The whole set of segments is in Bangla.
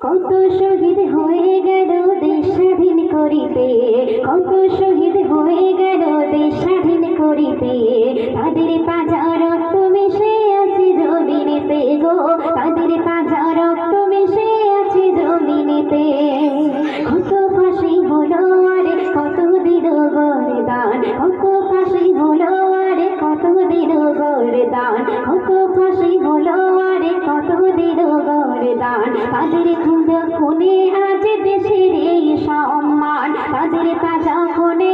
কত শহীদ হয়ে গেল দেশ স্বাধীন করিতে কত শহীদ হয়ে গেল দেশ আরে কত দিল গরদান তাদের খুঁজ খুনে আজ দেশের এই সম্মান। তাদের তাজা খুনে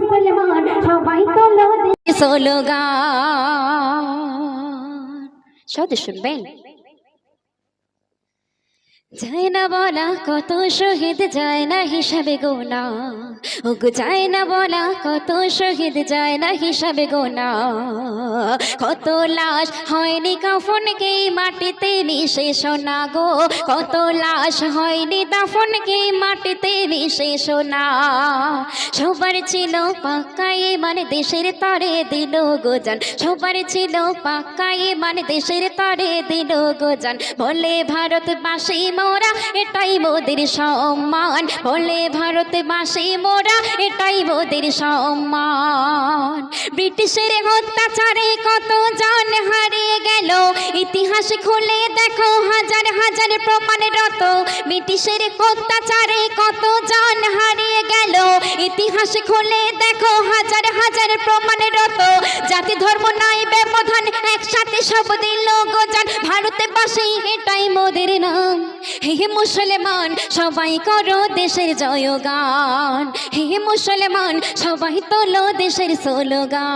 মুসলমান সবাই তোলো স্লোগান। সদস্য শুনবেন? যায় না বলা কত শহীদ, যায় না হিসাবে গোনা। ওগো যায় না বলা কত শহীদ, যায় না হিসাবে গোনা। কত লাশ হয়নি কাফনকে মাটিতে মিশে সোনা গো? কত লাশ হয়নি দাফনকে মাটিতে মিশে সোনা সবার ছিল পাক্কাই মানে দেশের তরে দিল গোজান সবার ছিল পাক্কাই মানে দেশের তরে দিল গোজান বলে ভারতবাসী মোরা, এটাই মোদের সম্মান। বলে ভারতবাসী, মোরা, এটাই মোদের সম্মান। ব্রিটিশের অত্যাচারে কত জন গেল ইতিহাস খুলে দেখো, হাজার হাজার প্রমাণরত ব্রিটিশের অত্যাচারে কত জন হারিয়ে গেল। ইতিহাস খুলে দেখো, হাজার হাজার প্রমাণরত জাতি ধর্ম নাই, ব্যবধান একসাথে সব দিল গোজান ভারতে বাসে এটাই মোদের নাম। হে মুসলমান, সবাই করো দেশের জয়গান। হে মুসলমান, সবাই তোলো দেশের স্লোগান।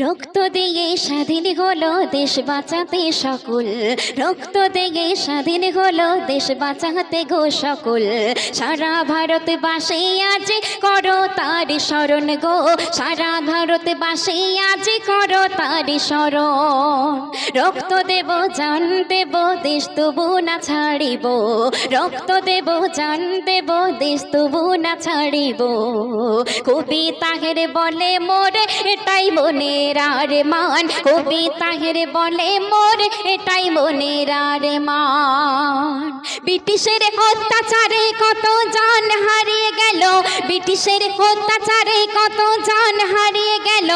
রক্ত দিয়ে স্বাধীন হলো দেশ বাঁচাতে সকল। রক্ত দিয়ে স্বাধীন হলো দেশ বাঁচাতে গো সকল। সারা ভারতবাসী আজ করো তার স্মরণ গো। সারা ভারতবাসী আজ করো তার স্মরণ। রক্ত দেব, জান দেব, দেশ তবু না ছাড়িব। রক্ত দেব, জান দেব, দেশ তবু না ছাড়িব। কবি তাহের বলে, মোরে এটাই মনের মান, কবি তাহের বলে, মোরে এটাই মনের মান। ব্রিটিশের অত্যাচারে কত জান হারিয়ে গেল, ব্রিটিশের অত্যাচারে কত জান হারিয়ে গেল।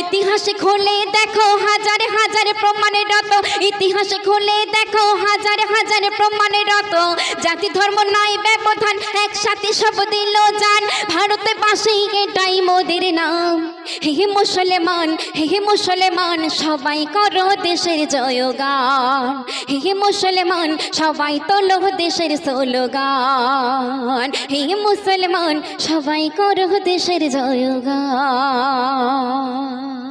ইতিহাস খুলে দেখো, হাজার হাজার প্রমাণরত ইতিহাস খুলে দেখো, হাজার হাজার প্রমাণরত জাতি ধর্ম নয়, ব্যবধান একসাথে সব দিল জান। ভারতে বাসে এটাই মোদের নাম। হে মুসলমান হে মুসলমান, সবাই করো দেশের জয়গান। হে মুসলমান, সবাই তোলো দেশের সোলগান। হে মুসলমান, সবাই করো দেশের জয়গান।